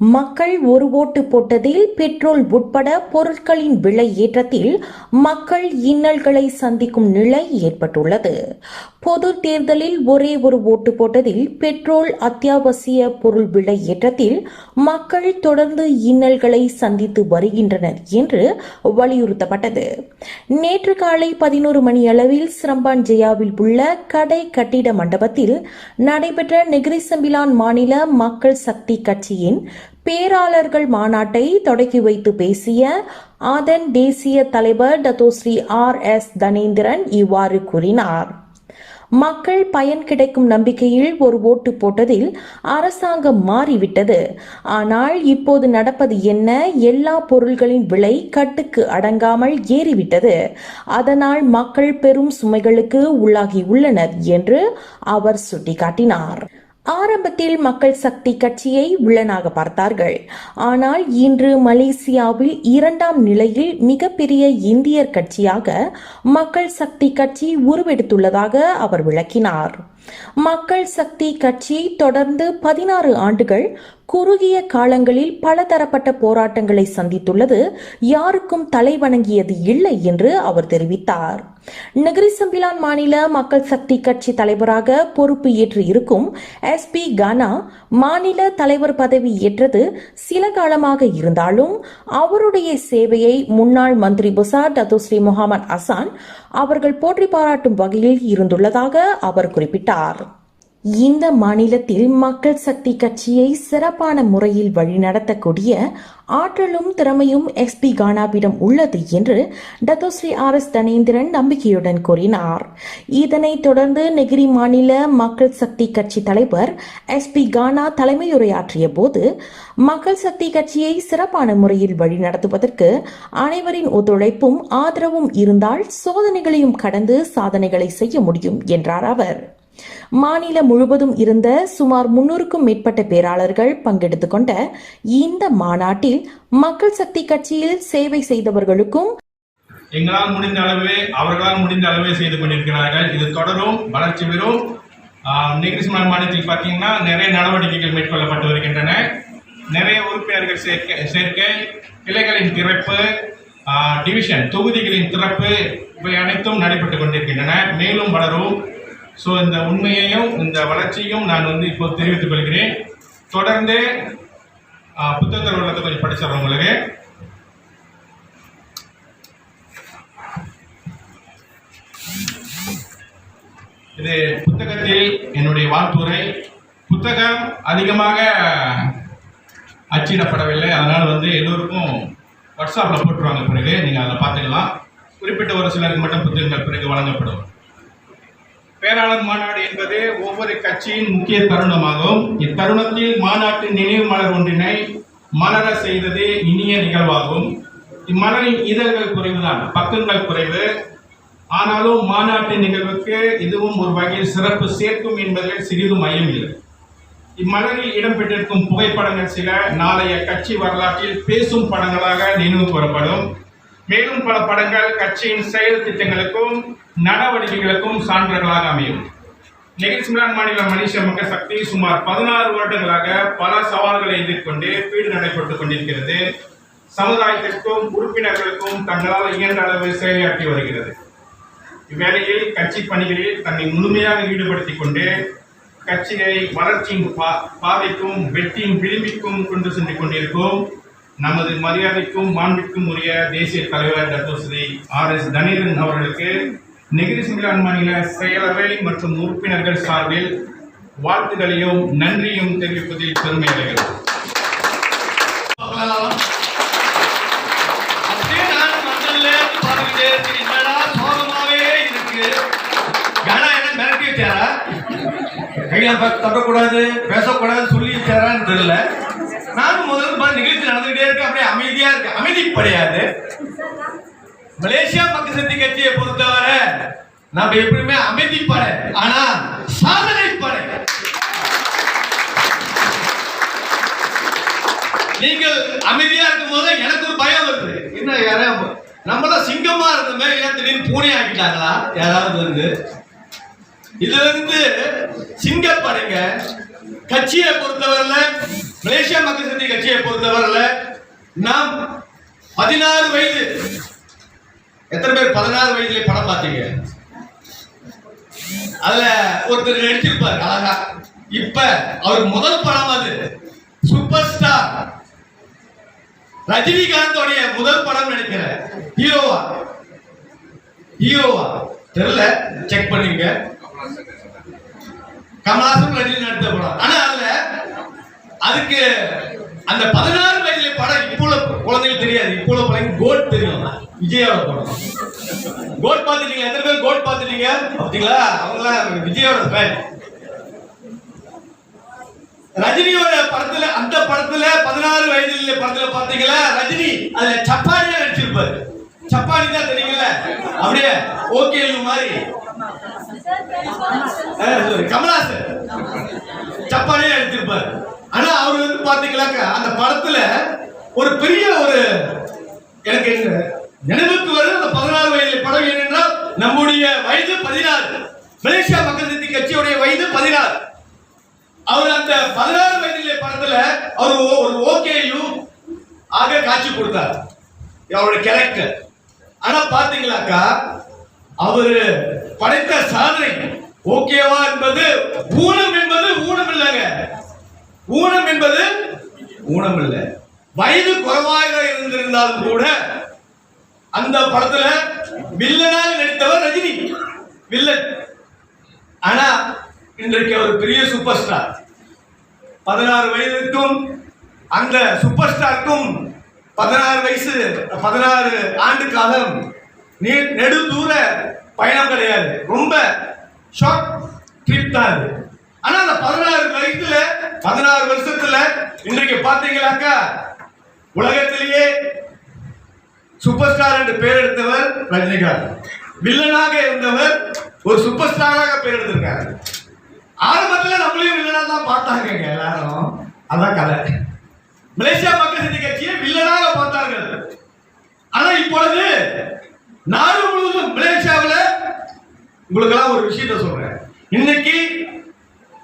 மக்கள் ஒரு ஓட்டு போட்டதில் பெட்ரோல் உட்பட பொருட்களின் விலை ஏற்றத்தில் மக்கள் இன்னல்களை சந்திக்கும் நிலை ஏற்பட்டுள்ளது. பொது தேர்தலில் ஒரே ஒரு ஓட்டு போட்டதில் பெட்ரோல் அத்தியாவசிய பொருள் விலை ஏற்றத்தில் மக்கள் தொடர்ந்து இன்னல்களை சந்தித்து வருகின்றனர் என்று வலியுறுத்தப்பட்டது. நேற்று காலை பதினோரு மணி அளவில் சிரம்பான் ஜெயாவில் உள்ள கடை கட்டிட மண்டபத்தில் நடைபெற்ற நெகிரிசம்பிலான் மாநில மக்கள் சக்தி கட்சியின் பேராளர்கள் மாநாட்டை தொடக்கி வைத்து பேசிய அதன் தேசிய தலைவர் டத்தோஸ்ரீ ஆர் எஸ் தனேந்திரன் இவ்வாறு கூறினார். மக்கள் பயன் கிடைக்கும் நம்பிக்கையில் ஒரு ஓட்டு போட்டதில் அரசாங்கம் மாறிவிட்டது. ஆனால் இப்போது நடப்பது என்ன? எல்லா பொருள்களின் விலை கட்டுக்கு அடங்காமல் ஏறிவிட்டது. அதனால் மக்கள் பெரும் சுமைகளுக்கு உள்ளாகி உள்ளனர் என்று அவர் சுட்டிக்காட்டினார். ஆரம்பத்தில் மக்கள் சக்தி கட்சியை வில்லனாக பார்த்தார்கள். ஆனால் இன்று மலேசியாவில் இரண்டாம் நிலையில் மிகப்பெரிய இந்தியர் கட்சியாக மக்கள் சக்தி கட்சி உருவெடுத்துள்ளதாக அவர் விளக்கினார். மக்கள் சக்தி கட்சி தொடர்ந்து பதினாறு ஆண்டுகள் குறுகிய காலங்களில் பலதரப்பட்ட போராட்டங்களை சந்தித்துள்ளது. யாருக்கும் தலைவணங்கியது இல்லை என்று அவர் தெரிவித்தார். நகரிசம்பிலான் மாநில மக்கள் சக்தி கட்சி தலைவராக பொறுப்பு ஏற்று இருக்கும் எஸ் பி கானா மாநில தலைவர் பதவி ஏற்றது சில காலமாக இருந்தாலும் அவருடைய சேவையை முன்னாள் மந்திரி புசா டத்துஸ்ரீ முகமது அசான் அவர்கள் போற்றி பாராட்டும் வகையில் இருந்துள்ளதாக அவர் குறிப்பிட்டார். இந்த மாநிலத்தில் மக்கள் சக்தி கட்சியை சிறப்பான முறையில் வழிநடத்தக்கூடிய ஆற்றலும் திறமையும் எஸ்பி கானாவிடம் உள்ளது என்று டத்தோஸ்ரீ ஆர் எஸ் தனேந்திரன் நம்பிக்கையுடன் கூறினார். இதனைத் தொடர்ந்து நெகிரி மாநில மக்கள் சக்தி கட்சி தலைவர் எஸ்பி கானா தலைமையுரையாற்றிய போது மக்கள் சக்தி கட்சியை சிறப்பான முறையில் வழிநடத்துவதற்கு அனைவரின் ஒத்துழைப்பும் ஆதரவும் இருந்தால் சோதனைகளையும் கடந்து சாதனைகளை செய்ய முடியும் என்றார் அவர். மாநிலம் முழுவதும் இருந்த சுமார் முன்னூறுக்கும் மேற்பட்ட பேராளர்கள் பங்கெடுத்து கொண்ட இந்த மாநாட்டில் மக்கள் சக்தி கட்சியில் சேவை செய்தவர்களுக்கும் எங்களால் முடிந்த அளவே அவர்களால் முடிந்த அளவே செய்து கொண்டிருக்கிறார்கள். இது தொடரும் வளர்ச்சி பெறும். நெகிரிஸ்மான் மாநிலத்தில் பார்த்தீங்கன்னா நிறைய நடவடிக்கைகள் மேற்கொள்ளப்பட்டு வருகின்றன. நிறைய உறுப்பினர்கள் சேர்க்கை சேர்க்கை கிளைகளின் திறப்பு டிவிஷன் தொகுதிகளின் திறப்பு இவை அனைத்தும் நடைபெற்று கொண்டிருக்கின்றன. மேலும் வளரும். ஸோ இந்த உண்மையையும் இந்த வளர்ச்சியும் நான் வந்து இப்போ தெரிவித்துக் கொள்கிறேன். தொடர்ந்து புத்தக புத்தகத்தை கொஞ்சம் படிச்சிடறோம் உங்களுக்கு. இது புத்தகத்தில் என்னுடைய வாழ்த்துரை. புத்தகம் அதிகமாக அச்சிடப்படவில்லை. அதனால் வந்து எல்லோருக்கும் வாட்ஸ்அப்பில் போட்டுருவாங்க பிறகு. நீங்கள் அதில் பார்த்துக்கலாம். குறிப்பிட்ட ஒரு சிலருக்கு மட்டும் புத்தகங்கள் பிறகு வழங்கப்படும். பேராளர் மாநாடு என்பது ஒவ்வொரு கட்சியின் முக்கிய தருணமாகும். இத்தருணத்தில் மாநாட்டின் நினைவு மலர் ஒன்றினை மலர செய்தது இனிய நிகழ்வாகும். இம்மலரின் இதழ்கள் குறைவுதான் பக்கங்கள் குறைவு. ஆனாலும் மாநாட்டு நிகழ்வுக்கு இதுவும் ஒரு வகையில் சிறப்பு சேர்க்கும் என்பதில் சிறிதும் ஐயமில்லை இம்மலரில் இடம்பெற்றிருக்கும் புகைப்படங்கள் சில. நாளைய கட்சி வரலாற்றில் பேசும் படங்களாக நினைவு கூறப்படும் மேலும் பல படங்கள் கட்சியின் செயல் திட்டங்களுக்கும் நடவடிக்கைகளுக்கும் சான்றுகளாக அமையும். நெகிழ்ச்சிமிலான் மாநில மலேசிய மக்கள் சக்தி சுமார் பதினாறு வருடங்களாக பல சவால்களை எதிர்கொண்டு பீடு நடைபெற்றுக் கொண்டிருக்கிறது. சமுதாயத்திற்கும் உறுப்பினர்களுக்கும் தங்களால் இயன்ற அளவு செயலாற்றி வருகிறது. இவ்வேளையில் கட்சி பணிகளில் தன்னை முழுமையாக ஈடுபடுத்திக் கொண்டு கட்சியை வளர்ச்சியின் பா- பாதைக்கும் வெற்றியின் விளிம்பிற்கும் கொண்டு சென்று கொண்டிருக்கும் நமது மரியாதைக்கும் மாண்பிற்கும் உரிய தேசிய தலைவர் doctor Shri R S Thaneeran அவர்களுக்கு நெகிரி சிங்கிலான் மாநில செயலவை மற்றும் உறுப்பினர்கள் சார்பில் வாழ்த்துகளையும் நன்றியும் தெரிவிப்பதில் பெருமை அடைகிறோம். அப்படியே கையில தட்டக்கூடாது, பேசக்கூடாதுன்னு சொல்லி வச்சாரான்னு தெரியல. நானும் முதல்ல பல நிகழ்ச்சி நடந்துகிட்டே இருக்கு அப்படியே அமைதியா இருக்கு அமைதி கிடையாது மலேசியா மக்கள் சக்தி கட்சியை பொறுத்தவரை நம்ம எப்பவுமே அமைதி படை ஆனா சாதனை படை நீங்கள் அமைதியா இருக்கும் போது எனக்கு ஒரு பயம் வருது. என்ன யாராவது நம்மளாம் சிங்கமா இருந்தமே ஏன் திடீர்னு பூனை ஆக்கிட்டாங்களா? யாராவது வந்து. இது வந்து சிங்கப்படைங்க கட்சியை பொறுத்தவரையில மலேசியா மக்கள் சந்தி கட்சியை பொறுத்தவரையில நாம் பதினாறு வயது எத்தனை பேர் பதினாறு வயதுல படம் பார்த்தீங்க? அதுல ஒருத்தர் நடிச்சிருப்பார் அழகா. இப்ப அவர் முதல் படம் அது சூப்பர் ஸ்டார் ரஜினிகாந்தோடைய முதல் படம் நினைக்கிறேன் ஹீரோவா? ஹீரோவா? தெரியல செக் பண்ணீங்க கமலாசன் ரஜினி நடித்த படம். ஆனா அதுல அதுக்கு அந்த பதினாறு வயதுல படம் இப்போ உள்ள தெரியாது. இப்போ உள்ள படம் கோட் தெரியும். விஜயோட படம். கோட் பார்த்துட்டீங்க. எத்தனை பேர் கோட் பார்த்துட்டீங்க? பார்த்தீங்களா? அவங்களாம் விஜயோட ஃபேன் ரஜினியோட படத்துல அந்த படத்துல பதினாறு வயதுல படத்துல பாத்தீங்களா ரஜினி அதுல சப்பானியா நடிச்சிருப்பாரு. சப்பானி தான் தெரியுங்களா அப்படியே ஓகே மாதிரி கமலாசன் சப்பானியா நடிச்சிருப்பாரு. ஆனா அவர் வந்து பாத்தீங்களாக்க அந்த படத்துல ஒரு பெரிய ஒரு எனக்கு நினைவுக்கு வருது அந்த பதினாறு வயதில் படம் ஏனென்றால் நம்முடைய வயது பதினாறு. மலேசியா மக்கள் நீதி கட்சியுடைய வயது பதினாறு. அவர் அந்த பதினாறு வயதிலே படத்துல அவர் ஓ- ஒரு ஓகேயும் ஆக காட்சி கொடுத்தார். அவருடைய கேரக்டர் ஆனா பாத்தீங்களாக்கா அவரு படைத்த சாதனை ஓகேவா என்பது ஊனம் என்பது ஊனம் இல்லைங்க ஊனம் என்பது ஊனம் இல்லை வயது குறைவாக இருந்திருந்தாலும் கூட அந்த படத்துல வில்லனாக நடித்தவர் ரஜினி. வில்லன். ஆனா இன்றைக்கு அவர் பெரிய சூப்பர் ஸ்டார் பதினாறு வயதுக்கும் அந்த சூப்பர் ஸ்டாருக்கும் பதினாறு வயசு பதினாறு ஆண்டு காலம் நீ நெடுதூர பயணம் கிடையாது. ரொம்ப ஷார்ட் ட்ரிப் தான் ஆனா அந்த பதினாறு வயசுல பதினாறு வருஷத்துல இன்றைக்கு பாத்தீங்களாக்கா உலகத்திலேயே சூப்பர் ஸ்டார் என்று பேர் எடுத்தவர் ரஜினிகாந்த். வில்லனாக இருந்தவர் ஒரு சூப்பர் ஸ்டாராக பேர் எடுத்திருக்காரு. ஆரம்பத்துல நம்மளையும் வில்லனா தான் பார்த்தாங்க எல்லாரும். அதான் கதை. மலேசியா மக்கள் சக்தி கட்சியை வில்லனாக பார்த்தார்கள். ஆனா இப்பொழுது நாடு முழுவதும் மலேசியாவில் உங்களுக்கெல்லாம் ஒரு விஷயத்த சொல்றேன். இன்னைக்கு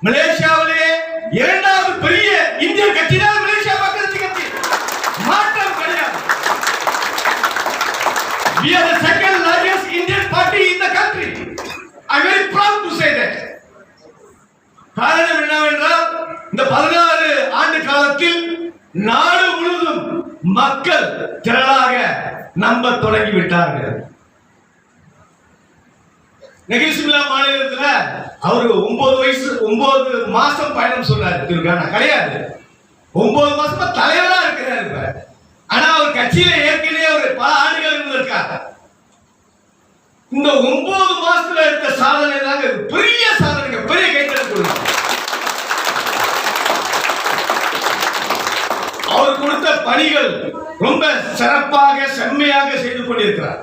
மலேசியாவிலே இரண்டாவது பெரிய இந்திய கட்சி தான் மலேசியா மக்கள் கட்சி மாற்றம் கிடையாது We are the second largest Indian party in the country. I'm very proud to say that. காரணம் என்னவென்றால் இந்த பதினாறு ஆண்டு காலத்தில் நாடு முழுவதும் மக்கள் திரளாக நம்ப தொடங்கிவிட்டார்கள் நெகிழ்ச்சிமில்லா மாநிலத்துல அவரு ஒன்பது வயசு ஒன்பது மாசம் பயணம் சொல்றாரு திருக்கான கிடையாது. ஒன்பது மாசமா தலைவரா இருக்கிறாரு இப்ப. ஆனா அவர் கட்சியில ஏற்கனவே ஒரு பல ஆண்டுகள் இருந்திருக்காங்க இந்த ஒன்பது மாசத்துல இருக்க சாதனை தாங்க பெரிய சாதனைங்க. பெரிய கைத்தறி கொடுக்கும் அவர் கொடுத்த பணிகள் ரொம்ப சிறப்பாக செம்மையாக செய்து கொண்டிருக்கிறார்.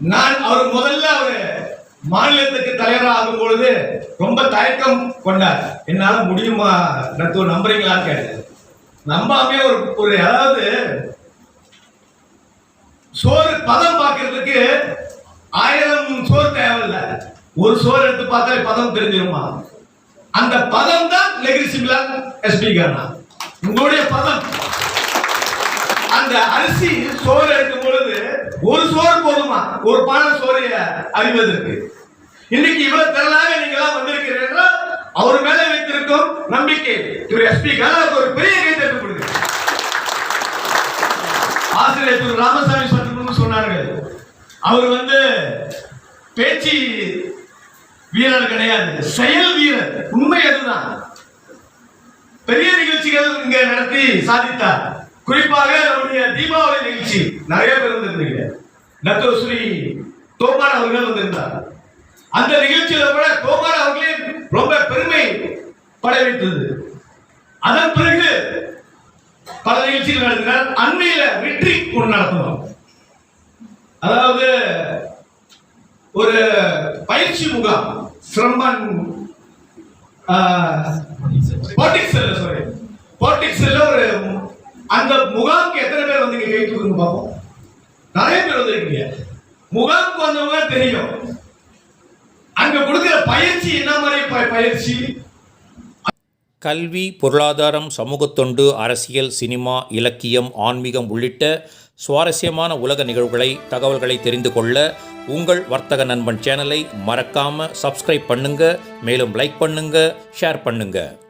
நான் அவர் முதல்ல அவர் மாநிலத்துக்கு தலைவராக ஆகும் பொழுது ரொம்ப தயக்கம் கொண்டார். என்னால முடியுமா? நத்துவ நம்புறீங்களான்னு கேட்டேன். நம்பாமே ஒரு ஒரு அதாவது சோறு பதம் பார்க்கறதுக்கு ஆயிரம் சோறு தேவையில்லை. ஒரு சோறு எடுத்து பார்த்தாலே பதம் தெரிஞ்சிருமா? அந்த பதம் தான் நெகிரி சிம்லா எஸ்பி உங்களுடைய பதம். அந்த அரிசி சோறு எடுத்து ஒரு சோறு போதுமா? ஒரு பானை சோறு அறிவதற்கு இன்னைக்கு இவ்வளவு திரளாக நீங்க எல்லாம் வந்திருக்கிறீர்கள் அவர் மேல வைத்திருக்கும் நம்பிக்கை. திரு எஸ்பி கலாவுக்கு ஒரு பெரிய கை தட்டு கொடுங்க. ஆசிரியர் திரு ராமசாமி சத்துக்குன்னு சொன்னார்கள். அவர் வந்து பேச்சு வீரர் கிடையாது. செயல் வீரர். உண்மை அதுதான். பெரிய நிகழ்ச்சிகள் இங்க நடத்தி சாதித்தார். குறிப்பாக நம்முடைய தீபாவளி நிகழ்ச்சி நிறைய பேர் வந்திருந்தீங்க டாக்டர் ஸ்ரீ தோமார் அவர்கள் வந்திருந்தார். அந்த நிகழ்ச்சியில கூட தோமார் அவர்களே ரொம்ப பெருமை பட அதன் பிறகு பல நிகழ்ச்சிகள் நடத்தினார். அண்மையில வெற்றி ஒன்று நடத்தணும் அதாவது ஒரு பயிற்சி முகாம் சிரம்பன் போட்டிக்ஸ்ல சாரி போட்டிக்ஸ்ல ஒரு அந்த முகாமுக்கு எத்தனை பேர் வந்தீங்க கை தூக்குங்க பார்ப்போம். நிறைய பேர் வந்திருக்கீங்க. முகாமுக்கு வந்தவங்க தெரியும். அங்க கொடுக்கிற பயிற்சி என்ன மாதிரி பயிற்சி? கல்வி பொருளாதாரம் சமூகத்தொண்டு அரசியல் சினிமா இலக்கியம் ஆன்மீகம் உள்ளிட்ட சுவாரஸ்யமான உலக நிகழ்வுகளை தகவல்களை தெரிந்து கொள்ள உங்கள் வர்த்தக நண்பன் சேனலை மறக்காமல் சப்ஸ்கிரைப் பண்ணுங்கள் மேலும் லைக் பண்ணுங்கள் ஷேர் பண்ணுங்கள்